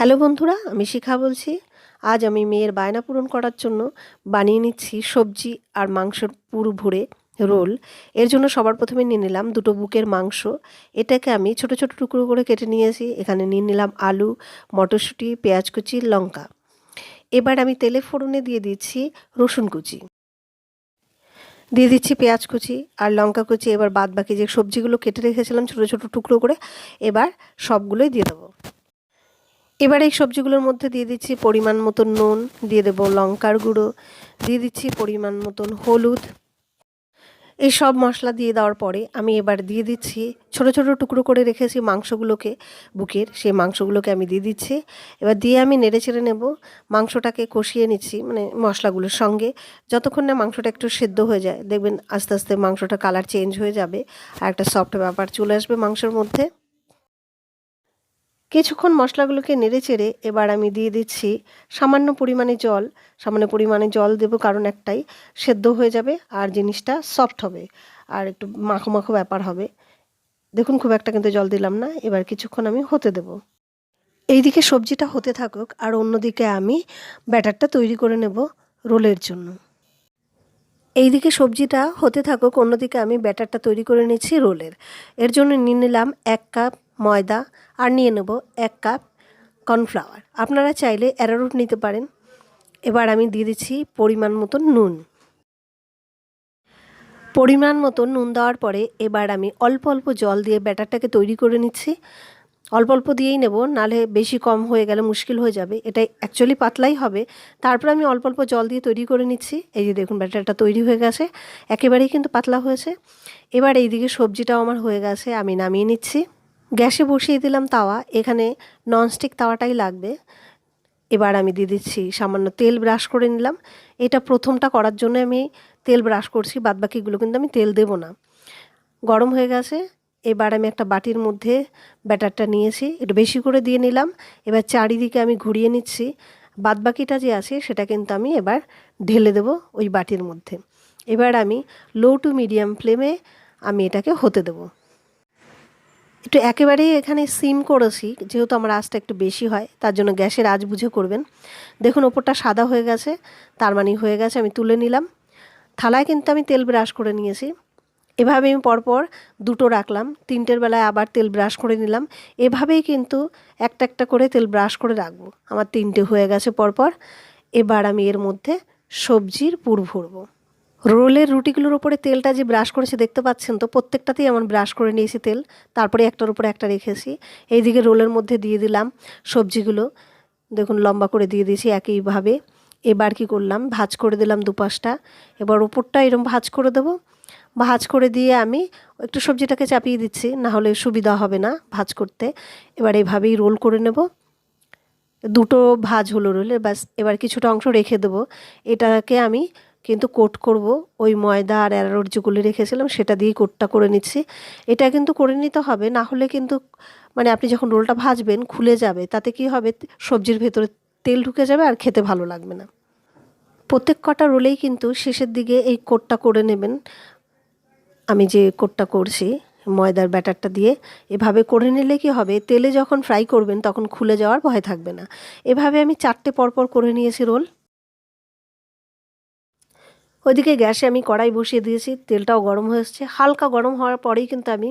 Hello বন্ধুরা, আমি শিখা বলছি। আজ আমি মেয়ের বায়না পূরণ করার জন্য বানিয়ে নিচ্ছি সবজি আর মাংসের পুর ভরে রোল। এর জন্য সবার প্রথমে নিয়ে নিলাম দুটো বুকের মাংস। এটাকে আমি ছোট ছোট টুকরো করে কেটে নিয়েছি। এখানে নিয়ে নিলাম আলু, মটরশুঁটি, পেঁয়াজ কুচি, লঙ্কা। এবার আমি তেলে ফোড়নে দিয়ে দিচ্ছি রসুন কুচি। দিয়ে দিচ্ছি পেঁয়াজ কুচি আর লঙ্কা কুচি। এবার বাদ বাকি যে সবজিগুলো কেটে রেখেছিলাম ছোটো ছোটো টুকরো করে, এবার সবগুলোই দিয়ে দেবো। এবার এই সবজিগুলোর মধ্যে দিয়ে দিচ্ছি পরিমাণ মতন নুন, দিয়ে দেবো লঙ্কার গুঁড়ো, দিয়ে দিচ্ছি পরিমাণ মতন হলুদ। এই সব মশলা দিয়ে দেওয়ার পরে আমি এবার দিয়ে দিচ্ছি, ছোট ছোট টুকরো করে রেখেছি মাংসগুলোকে বুকের, সেই মাংসগুলোকে আমি দিয়ে দিচ্ছি। এবার দিয়ে আমি নেড়ে চেড়ে নেব, মাংসটাকে কষিয়ে নিচ্ছি মানে মশলাগুলোর সঙ্গে। যতক্ষণ না মাংসটা একটু সেদ্ধ হয়ে যায়, দেখবেন আস্তে আস্তে মাংসটা কালার চেঞ্জ হয়ে যাবে, আর একটা সফট ব্যাপার চলে আসবে মাংসের মধ্যে। কিছুক্ষণ মশলাগুলোকে নেড়ে চেড়ে এবার আমি দিয়ে দিচ্ছি সামান্য পরিমাণে জল। সামান্য পরিমাণে জল দেবো কারণ একটাই, সেদ্ধ হয়ে যাবে আর জিনিসটা সফট হবে আর একটু মাখো মাখো ব্যাপার হবে। দেখুন, খুব একটা কিন্তু জল দিলাম না, এবার কিছুক্ষণ আমি হতে দেব। এইদিকে সবজিটা হতে থাকুক আর অন্যদিকে আমি ব্যাটারটা তৈরি করে নেব রোলের জন্য। এইদিকে সবজিটা হতে থাকুক, অন্যদিকে আমি ব্যাটারটা তৈরি করে নিচ্ছি রোলের। এর জন্য নিয়ে নিলাম এক কাপ ময়দা আর নিয়ে নেব এক কাপ কর্নফ্লাওয়ার। আপনারা চাইলে অ্যারারুট নিতে পারেন। এবার আমি দিয়ে দিচ্ছি পরিমাণ মতন নুন। পরিমাণ মতো নুন দেওয়ার পরে এবার আমি অল্প অল্প জল দিয়ে ব্যাটারটাকে তৈরি করে নিচ্ছি। অল্প অল্প দিয়েই নেব, নাহলে বেশি কম হয়ে গেলে মুশকিল হয়ে যাবে। এটা অ্যাকচুয়ালি পাতলাই হবে। তারপর আমি অল্প অল্প জল দিয়ে তৈরি করে নিচ্ছি। এই যে দেখুন, ব্যাটারটা তৈরি হয়ে গেছে। একেবারেই কিন্তু পাতলা হয়েছে। এবার এইদিকে সবজিটাও আমার হয়ে গেছে, আমি নামিয়ে নিচ্ছি। গ্যাসে বসিয়ে দিলাম তাওয়া। এখানে ননস্টিক তাওয়াটাই লাগবে। এবার আমি দিয়ে দিচ্ছি সামান্য তেল ব্রাশ করে নিলাম। এটা প্রথমটা করার জন্য আমি তেল ব্রাশ করছি, বাদবাকিগুলো কিন্তু আমি তেল দেব না। গরম হয়ে গেছে। এবার আমি একটা বাটির মধ্যে ব্যাটারটা নিয়েছি, একটু বেশি করে দিয়ে নিলাম। এবার চারিদিকে আমি ঘুরিয়ে নিচ্ছি। বাদবাকিটা যে আছে, সেটা কিন্তু আমি এবার ঢেলে দেব ওই বাটির মধ্যে। এবার আমি লো টু মিডিয়াম ফ্লেমে আমি এটাকে হতে দেবো। একটু একেবারেই এখানে সিম করেছি, যেহেতু আমার আঁচটা একটু বেশি হয়, তার জন্য গ্যাসের আঁচ বুঝে করবেন। দেখুন, ওপরটা সাদা হয়ে গেছে, তার মানে হয়ে গেছে, আমি তুলে নিলাম। থালায় কিন্তু আমি তেল ব্রাশ করে নিয়েছি। এভাবে আমি পরপর দুটো রাখলাম। তিনটের বেলায় আবার তেল ব্রাশ করে নিলাম। এভাবেই কিন্তু একটা একটা করে তেল ব্রাশ করে রাখব। আমার তিনটে হয়ে গেছে পরপর। এবার আমি এর মধ্যে সবজির পুর ভরবো। রোলের রুটিগুলোর ওপরে তেলটা যে ব্রাশ করেছে, দেখতে পাচ্ছেন তো? প্রত্যেকটাতেই আমার ব্রাশ করে নিয়েছি তেল। তারপরে একটার উপরে একটা রেখেছি। এইদিকে রোলের মধ্যে দিয়ে দিলাম সবজিগুলো। দেখুন, লম্বা করে দিয়ে দিয়েছি একইভাবে। এবার কি করলাম? ভাজ করে দিলাম দুপাশটা। এবার ওপরটা এরম ভাজ করে দেবো। ভাজ করে দিয়ে আমি একটু সবজিটাকে চাপিয়ে দিচ্ছি না হলে সুবিধা হবে না ভাজ করতে। এবার এভাবেই রোল করে নেব। দুটো ভাজ হলো রোলে, ব্যাস, এবার কিছুটা অংশ রেখে দেবো। এটাকে আমি কিন্তু কোট করব। ওই ময়দা আর অ্যারারোট যেগুলো রেখেছিলাম, সেটা দিয়েই কোটটা করে নিচ্ছি। এটা কিন্তু করে নিতে হবে, না হলে কিন্তু মানে আপনি যখন রোলটা ভাজবেন, খুলে যাবে, তাতে কি হবে, সবজির ভেতরে তেল ঢুকে যাবে আর খেতে ভালো লাগবে না। প্রত্যেক কটা রোলেই কিন্তু শেষের দিকে এই কোটটা করে নেবেন। আমি যে কোটটা করছি, ময়দার ব্যাটারটা দিয়ে, এভাবে করে নিলে কি হবে? তেলে যখন ফ্রাই করবেন, তখন খুলে যাওয়ার ভয় থাকবে না। এভাবে আমি চারটে পরপর করে নিয়েছি রোল ওইদিকে গ্যাসে আমি কড়াই বসিয়ে দিয়েছি, তেলটাও গরম হয়ে এসেছে। হালকা গরম হওয়ার পরেই কিন্তু আমি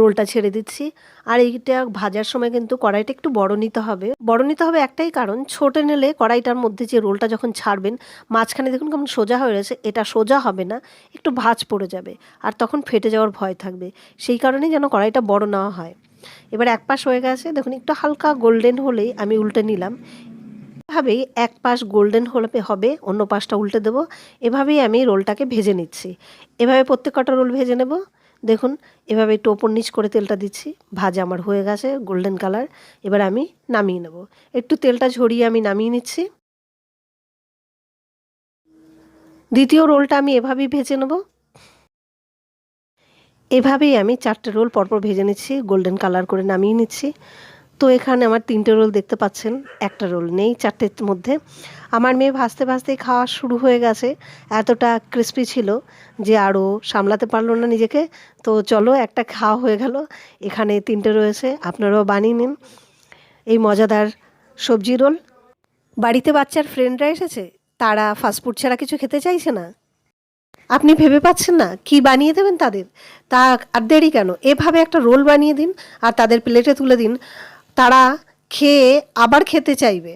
রোলটা ছেড়ে দিচ্ছি। আর এইটা ভাজার সময় কিন্তু কড়াইটা একটু বড় নিতে হবে। বড় নিতে হবে একটাই কারণ, ছোটে নিলে কড়াইটার মধ্যে যে রোলটা যখন ছাড়বেন, মাঝখানে দেখুন কেমন সোজা হয়ে রয়েছে, এটা সোজা হবে না, একটু ভাজ পড়ে যাবে আর তখন ফেটে যাওয়ার ভয় থাকবে। সেই কারণেই যেন কড়াইটা বড় নেওয়া হয়। এবার এক পাশ হয়ে গেছে, দেখুন একটু হালকা গোল্ডেন হলেই আমি উল্টে নিলাম। এভাবেই এক পাশ গোল্ডেন হলে হবে, অন্য পাশটা উল্টে দেবো। এভাবেই আমি রোলটাকে ভেজে নিচ্ছি। এভাবে প্রত্যেক কটা রোল ভেজে নেব। দেখুন, এভাবে একটু ওপর নিচ করে তেলটা দিচ্ছি। ভাজা আমার হয়ে গেছে গোল্ডেন কালার এবার আমি নামিয়ে নেব। একটু তেলটা ঝরিয়ে আমি নামিয়ে নিচ্ছি। দ্বিতীয় রোলটা আমি এভাবেই ভেজে নেব। এভাবেই আমি চারটে রোল পরপর ভেজে নিচ্ছি গোল্ডেন কালার করে নামিয়ে নিচ্ছি। তো এখানে আমার তিনটে রোল দেখতে পাচ্ছেন, একটা রোল নেই চারটের মধ্যে। আমার মেয়ে ভাজতে ভাজতেই খাওয়া শুরু হয়ে গেছে, এতটা ক্রিস্পি ছিল যে আরও সামলাতে পারল না নিজেকে। তো চলো, একটা খাওয়া হয়ে গেল, এখানে তিনটে রয়েছে, আপনারাও বানিয়ে নিন। এই মজাদার সবজি রোল। বাড়িতে বাচ্চার ফ্রেন্ডরা এসেছে, তারা ফাস্টফুড ছাড়া কিছু খেতে চাইছে না। আপনি ভেবে পাচ্ছেন না কি বানিয়ে দেবেন তাদের? তা আর দেরি কেন? এভাবে একটা রোল বানিয়ে দিন আর তাদের প্লেটে তুলে দিন। তারা খেয়ে আবার খেতে চাইবে।